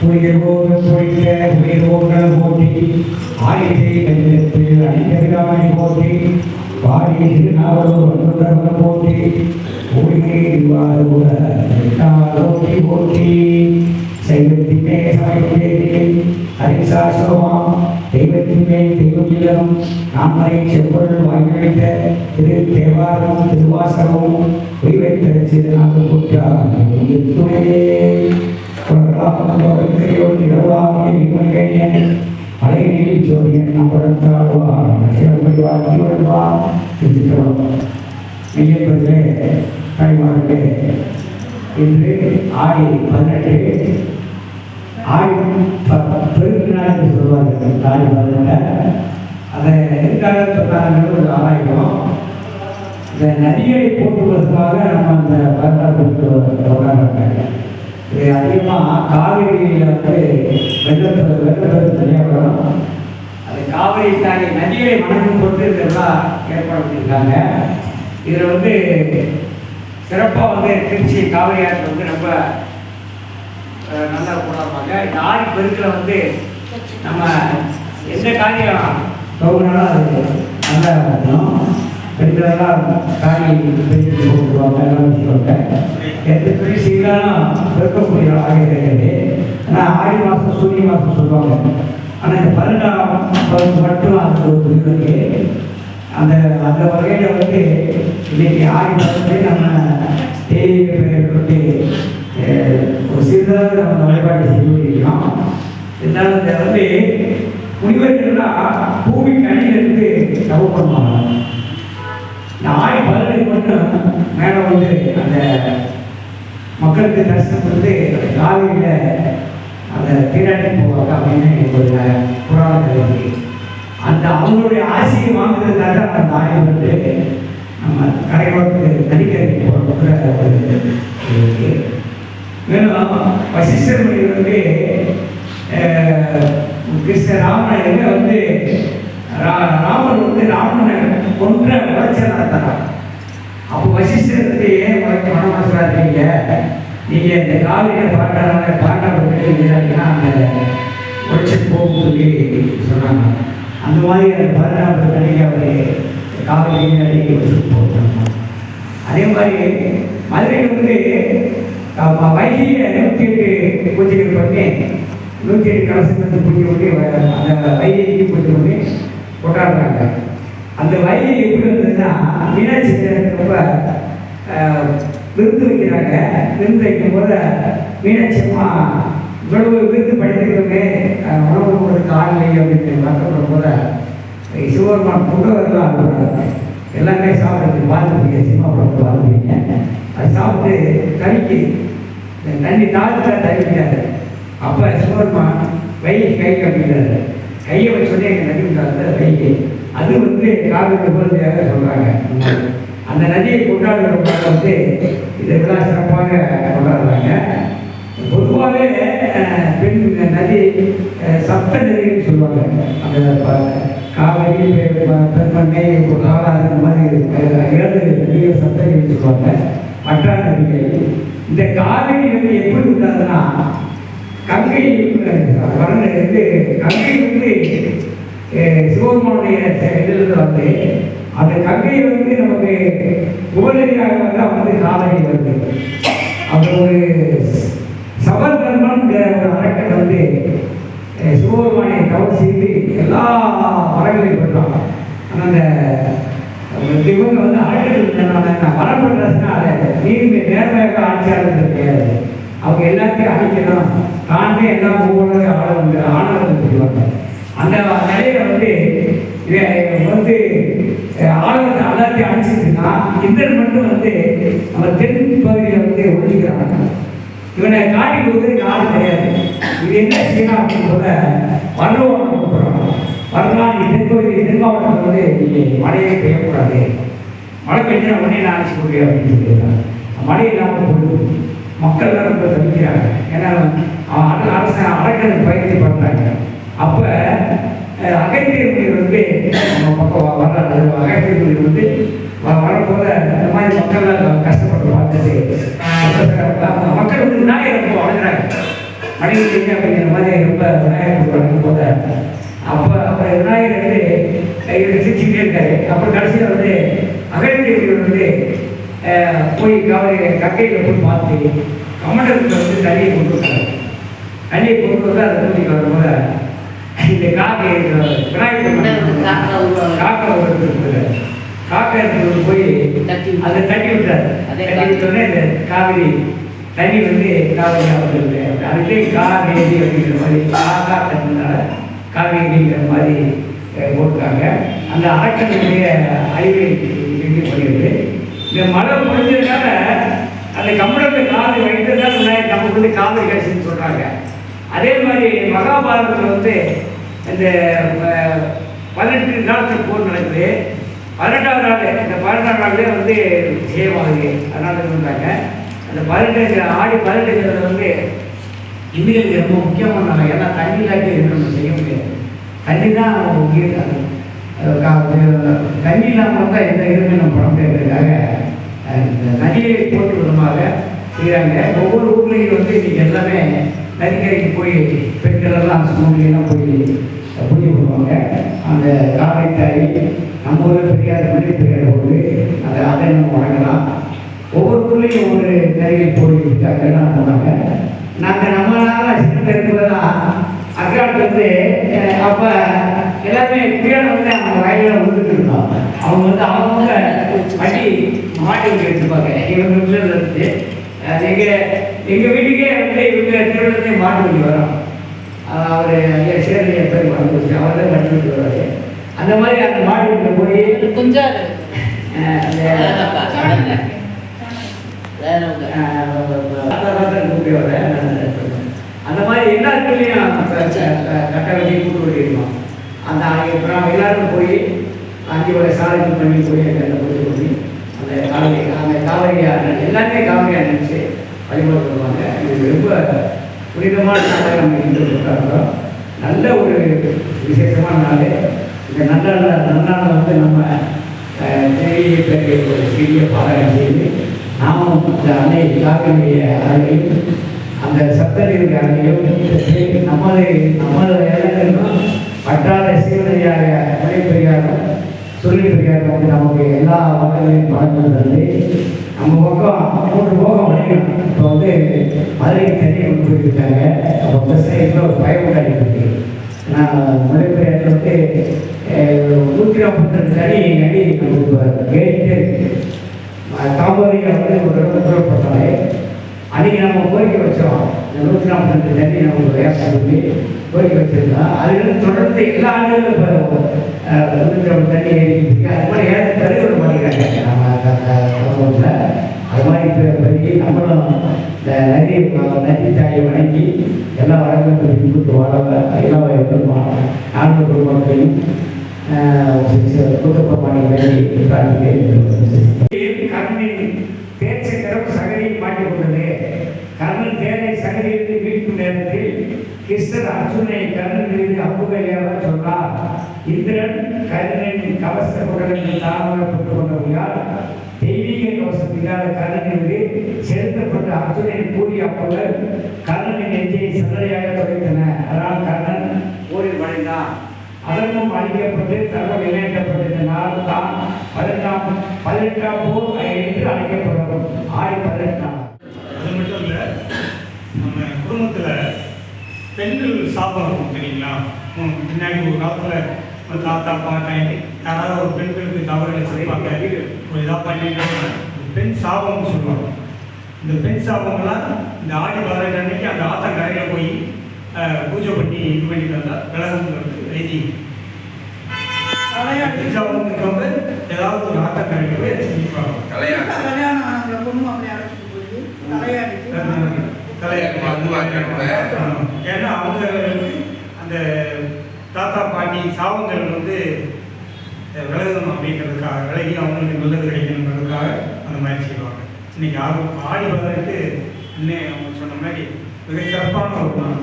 உயிரோடு பொழிக்க உயிரோடு போற்றி ஆயிரத்தை கையெழுத்து அணிகவிடாமை போற்றி பாடி திருநாவலூர் வந்துள்ள போற்றி உயிரை போற்றி போற்றி சைவத்திமே சமைத்தே ஹரிசாஸ்வரம் தெய்வத்திமே தெய்வமில்லம் நாமரை செப்பொருள் வாய்வழித்த திரு தேவாரம் திருவாசகம் உயிரைத்தரசிறு நாங்கள் துணையே அலைகளில் ஜோதியன் நம்பரத்தாழ்வார் சிவபரிவார் ஜீவன்வார் மெய்யப்பதிலே தாய்மார்களே இன்று ஆடி பதினெட்டு ஆடி பெருநாள் என்று சொல்வார்கள் ஆடி பதினெட்டு அதை எதுக்காக சொன்னார்கள் ஒரு இந்த நதியை போட்டுவதற்காக நம்ம அந்த வரலாற்று கொண்டாடுறாங்க இது அதிகமாக காவிரியில் வந்து வெள்ளத்தில் வெள்ளப்பெருக்கு நிறைய வரும் அது காவிரி தாண்டி நதிகளை வணங்கும் போட்டு இதெல்லாம் ஏற்பாடு பண்ணியிருக்காங்க. இதில் வந்து சிறப்பாக வந்து திருச்சி காவிரி ஆற்றில் வந்து ரொம்ப நல்லா கொண்டாடுவாங்க. இந்த ஆடி பெருக்கில் வந்து நம்ம எந்த காரியம் துவங்கினாலும் அது நல்லா இருக்கணும் பெண்களெல்லாம் காரி பேசி போட்டுருவாங்க எல்லாம் வச்சுருவாங்க எந்த பெரிய செய்தாலும் இருக்கக்கூடிய ஆகிய கிடையாது. ஆனால் ஆடி மாதம் சூரிய மாதம் சொல்லுவாங்க. ஆனால் இந்த பன்னெண்டாம் மட்டும் அது ஒரு இருக்கு. அந்த அந்த வகையில் வந்து இன்னைக்கு ஆடி மாதத்துலேயே நம்ம தேதி வந்து ஒரு சிறிதாக நம்ம வழிபாடு செய்து இருக்கிறோம் இருந்தாலும் இந்த வந்து முனிவர்கள்லாம் பூமிக்கு அடியிலிருந்து தவம் பண்ணுவாங்க இந்த ஆடி பதினெட்டு மட்டும் மேலே வந்து அந்த மக்களுக்கு தரிசனம் கொடுத்து காவிரியில் அந்த தீராட்டி போவாங்க அப்படின்னு ஒரு புராணம் இருக்கு அந்த அவங்களுடைய ஆசையை வாங்குறதுக்காக அந்த ஆய்வு வந்து நம்ம கரையோரத்துக்கு நடிகருக்கு போகிற ஒரு இருக்கு. மேலும் வசிஷ்டர் மொழி வந்து கிருஷ்ண ராமன் வந்து ரா- ராமன் வந்து ராமனை கொன்ற உழைச்சல் நடத்துறான் அப்போ வசிஷ்டர் வந்து நீங்க இந்த காவிரியில் அந்த போகும் சொல்லி சொன்னாங்க அந்த மாதிரி அந்த பதினாறு அன்னைக்கு அவர் காவிரி அன்னைக்கு போட்டாங்க அதே மாதிரி மதுரையில் வந்து அஹ், வைகையை நூற்றி எட்டு பூஜை பண்ணி நூற்றி எட்டு கலசம் வந்து பூஜை பண்ணி அந்த வைகைக்கு பூஜை பண்ணி கொண்டாடுறாங்க அந்த வைகை எப்படி வந்ததுன்னா மீனாட்சி ரொம்ப அஹ், விருந்து வைக்கிறாங்க விருந்து வைக்கும் போது மீனாட்சி அம்மா இவ்வளவு விருந்து படித்திருக்கோமே. உணவு ஒரு ஆள் அப்படின்னு வருத்தப்படும் போது சிவபெருமான் கொண்டு வரலாம் அனுப்புறாங்க எல்லாமே சாப்பிட்றது பார்த்துருப்பீங்க சினிமா படத்தை பார்த்துருப்பீங்க அது சாப்பிட்டு தவிக்கு. தண்ணி தாழ்த்துல தவிக்கிறாரு அப்போ சிவபெருமான் வைகை கை கம்பிக்கிறாரு கையை வச்சோடனே எங்கள் நடிக்கிறாரு காலத்தில் அது வந்து காவிரி குழந்தையாக சொல்கிறாங்க அந்த நதியை கொண்டாடுறவங்க வந்து இதெல்லாம் சிறப்பாக கொண்டாடுறாங்க. பொதுவாகவே பெண் நதி சப்த நதின்னு சொல்லுவாங்க. அந்த காவிரி பெண்மண்ணை காலாறு இந்த மாதிரி அஹ், ஏழு நதிகள் சப்த நதின்னு சொல்லுவாங்க. மற்ற நதிகள். இந்த காவிரி நதி எப்படி உண்டாதுன்னா கங்கை வரல வந்து கங்கை வந்து சிவபெருமானுடைய இதிலிருந்து வந்து அந்த கங்கை வந்து நமக்கு உபநதியாக வந்து அவனது காவிரி வருது. அது ஒரு சபர்கர்மன்ற ஒரு அரக்கன் வந்து சிவபெருமானை தவறு செய்து எல்லா மரங்களையும் பெற்றான் ஆனால் அந்த இவங்க வந்து அரக்கன் இருந்தனால மரம் பண்ணுறதுனால நீதிமை நேர்மையாக ஆட்சியாளர் கிடையாது. அவங்க எல்லாத்தையும் அழிக்கணும். தானே எல்லாம் ஒவ்வொரு ஆளுங்க ஆனந்தம் சொல்லுவாங்க அந்த நிலையில வந்து வந்து ஆளுநர் எல்லாத்தையும் அழிச்சிருக்குன்னா இந்திரன் மட்டும் வந்து நம்ம தென் பகுதியில் வந்து ஒழிக்கிறாங்க. இவனை காட்டி கொடுக்குறது ஆள் கிடையாது. இது என்ன செய்யலாம் அப்படின்னு சொல்ல வர்றவங்க கொடுக்குறோம் வரலாம் தென்பகுதி தென் மாவட்டத்தில் வந்து நீங்கள் மழையே பெய்யக்கூடாது. மழை பெய்ஞ்சா உடனே நான் அழைச்சி கொடுக்குறேன் அப்படின்னு சொல்லிடுறாங்க மழை இல்லாமல் போயிடுது. மக்கள் எல்லாம் ரொம்ப தவிக்கிறாங்க. ஏன்னா அரசு அறக்கணக்கு பயிற்சி பண்ணுறாங்க அப்போ அகத்தியர் வந்து நம்ம பக்கம் வர வர்றாரு அகத்தியர் வந்து வரப்போல இந்த மாதிரி மக்கள்லாம் கஷ்டப்பட்டு பார்த்துட்டு மக்கள் வந்து விநாயகர் அப்போ வணங்குறாங்க. பண்ணிக்கிட்டீங்க அப்படிங்கிற மாதிரி ரொம்ப விநாயகர் கும்பிட்றாங்க போத அப்போ அப்புறம் விநாயகர் வந்து இவர் சிரிச்சுக்கிட்டே இருக்காரு. அப்புறம் கடைசியில் வந்து அகழ்த்தேவியர் வந்து போய் காவிரி கக்கையில் போய் பார்த்து கமண்டலத்தில் வந்து தண்ணியை கொண்டு வந்தார். தண்ணியை கொண்டு வந்து அதை தூக்கிட்டு வரும்போது இந்த காக்கை காக்கை. ஒரு காக்கை எடுத்துட்டு போய். அதை தட்டி விட்டார். அதே தட்டி விட்டோடனே இந்த காவிரி தண்ணி வந்து காவிரி வந்துருது அதுலேயே காவேரி அப்படிங்கிற மாதிரி காக்கா தட்டினால காவேரிங்கிற மாதிரி அஹ், போட்டிருக்காங்க. அந்த அரக்கனுடைய அழிவை இது பண்ணிடுது இந்த மழை பொழிஞ்சதுனால அந்த கம்பளத்தை காவிரி வைத்ததால் நமக்கு வந்து காவிரி கட்சின்னு சொல்கிறாங்க அதே மாதிரி மகாபாரதத்தில் வந்து இந்த பதினெட்டு நாட்கள் போர் நடக்குது. பதினெட்டாவது நாள் இந்த பதினெட்டாம் நாள்லேயே வந்து ஜெயமாகுது. அதனால சொல்கிறாங்க அந்த பதினெட்டு ஆடி பதினெட்டுங்கிறது வந்து இந்துக்களுக்கு ரொம்ப முக்கியமான நாள். ஏன்னா தண்ணி இல்லாட்டி இது நம்ம செய்ய முடியாது. தண்ணி தான் முக்கியம் தண்ணி இல்லாமல் தான் எந்த இதுவுமே நம்ம பண்ண முடியாதுக்காக இந்த நதியை போட்டு விதமாக செய்கிறாங்க ஒவ்வொரு ஊர்லேயும் வந்து இன்றைக்கி எல்லாமே நதிக்கரைக்கு போய் பெண்கள் எல்லாம் சுமங்கலாம் போய் பூஜை பண்ணுவாங்க அந்த காலை நம்ம ஊரில் பெரியார் மாதிரி பெரியார் போது அதை அதை நம்ம வணங்கலாம். ஒவ்வொரு ஊர்லேயும் ஒவ்வொரு நதிகள் போய் அங்கெல்லாம் போனாங்க. நாங்கள் நம்ம நாளாக சின்ன இருக்கிறதெல்லாம் அக்காட்டு வந்து அப்போ அப்ப எல்லாருமே பிரியாணம் வந்து அவங்க வயலில் விழுந்துட்டு இருந்தோம். அவங்க வந்து அவங்கவுங்க வண்டி மாட்டி விட்டு எடுத்துப்பாங்க. இவங்க வீட்டில் இருந்து அது எங்க எங்க வீட்டுக்கே வந்து இவங்க திருவிழத்தை மாட்டு வரும். அவரு ஐயா சேர்ந்து பேர் மறந்துச்சு அவர் தான் வண்டி விட்டு வருவாரு. அந்த மாதிரி அந்த மாட்டு வீட்டில் போய் குஞ்சாரு அந்த மாதிரி எல்லாத்துலேயும் கட்ட வண்டி கூட்டு வண்டி இருக்கும் அந்த எல்லாரும் போய் அஞ்சு வரை சாலைக்கு பண்ணி போய் அந்த காவிரி அந்த காவிரி ஆறு எல்லாருமே காவிரி நினச்சி வழிபாடு பண்ணுவாங்க இது ரொம்ப புனிதமான நாளாக நம்ம இன்று கொண்டாடுறோம் நல்ல ஒரு விசேஷமான நாள். இந்த நல்ல நன்னாளை வந்து நம்ம அஹ், பெரிய பெரிய ஒரு சிறிய பாராயணம் செய்து நாமும் இந்த அன்னை காவிரியுடைய அருளையும் அந்த சப்தரின் அருளையும் பெற்று நமது நமது இடங்களும் பட்டாள சீவனையாக மலை பெரியாரும் சொல்லி பெரியாரும் வந்து நமக்கு எல்லா மக்களையும் பழங்கள் தந்து நம்ம பக்கம் மூன்று போகம் வணிகம் இப்போ வந்து மதுரைக்கு தண்ணி கொண்டு போயிருக்காங்க அப்போ பஸ் விவசாயத்தில் ஒரு பயம் உண்டாகிட்டு நான் முறைப்பேரில் வந்து நூற்றி நாற்பத்தி தனி அடி நமக்கு கேட்டு தாம்பரியில் வந்து ஒரு உத்தரப்பட்டாலே அன்றைக்கி நம்ம கோரிக்கை வச்சோம். இந்த நூற்றி நாற்பத்தி தண்ணி நம்ம வேலை பண்ணி கோரிக்கை வச்சிருந்தோம். அதுலேருந்து தொடர்ந்து எல்லா ஆண்டுகளும் இப்போ நூற்றி நாற்பது தண்ணி ஏறிக்கிட்டு அது மாதிரி இப்போ நம்மளும் இந்த நதி நதி தாயை வணங்கி எல்லா வழக்கத்தையும் பின்பற்று வாழ எல்லா பெருமாள் நான்கு குடும்பங்களையும் கர்ணனின் பேச்சக்கரம் சகதியில் மாட்டிக்கொண்டது. கர்ணன் தேனை சகதியிலிருந்து மீட்கும் நேரத்தில் கிருஷ்ணர் அர்ஜுனை கர்ணன் மீது அம்புகையாக சொன்னார். இந்திரன் கரு கவச குடலில் தாமரப்பட்டு கொண்டபடியால் தெய்வீக கவசம் இல்லாத கர்ணன் செலுத்தப்பட்ட அர்ஜுனன் கூறிய அம்புகள் கர்ணனின் நெஞ்சியை சந்தனையாக துடைத்தன. அதனால் கர்ணன் ஊரில் வளைந்தான் அதற்கும் அழிக்கப்பட்டு தகவல் இணைக்கப்பட்டிருந்த தான் பதினெட்டாம் பதினெட்டாம் போர் என்று அழைக்கப்படும். ஆய் பதினெட்டாம். அது மட்டும் இல்லை நம்ம குடும்பத்தில் பெண்கள் சாபம் தெரியுங்களா பின்னாடி ஒரு காலத்தில் ஒரு தாத்தா பாட்டன் யாராவது ஒரு பெண்களுக்கு தவறுகளை செய்வாங்க ஒரு இதாக பண்ணிட்டு பெண் சாபம்னு சொல்லுவாங்க. இந்த பெண் சாபங்கள்லாம் இந்த ஆடி பதினெட்டு அன்னைக்கு அந்த ஆத்தங்கரையில் போய் அஹ், பூஜை பண்ணி இது பண்ணிட்டு வந்தால் விலகுங்கிறது எழுதி. பெண் சாபம் இருக்கவங்க ஏதாவது ஒரு ஆத்தங்கரையில் போய் அதை செஞ்சுப்பாங்க. கல்யாணம். கல்யாணம் ஆனவங்கள பொண்ணு அப்படி அழைச்சிட்டு போய் ஏன்னா அவங்க அந்த தாத்தா பாட்டி சாபங்கள் வந்து விலகணும் அப்படிங்கிறதுக்காக விலகி அவங்களுக்கு நல்லது கிடைக்கணுங்கிறதுக்காக அந்த மாதிரி செய்வாங்க. இன்னைக்கு ஆடி ஆடி வளர்த்து இன்னும் அவங்க சொன்ன மாதிரி மிக சிறப்பான ஒரு நாள்.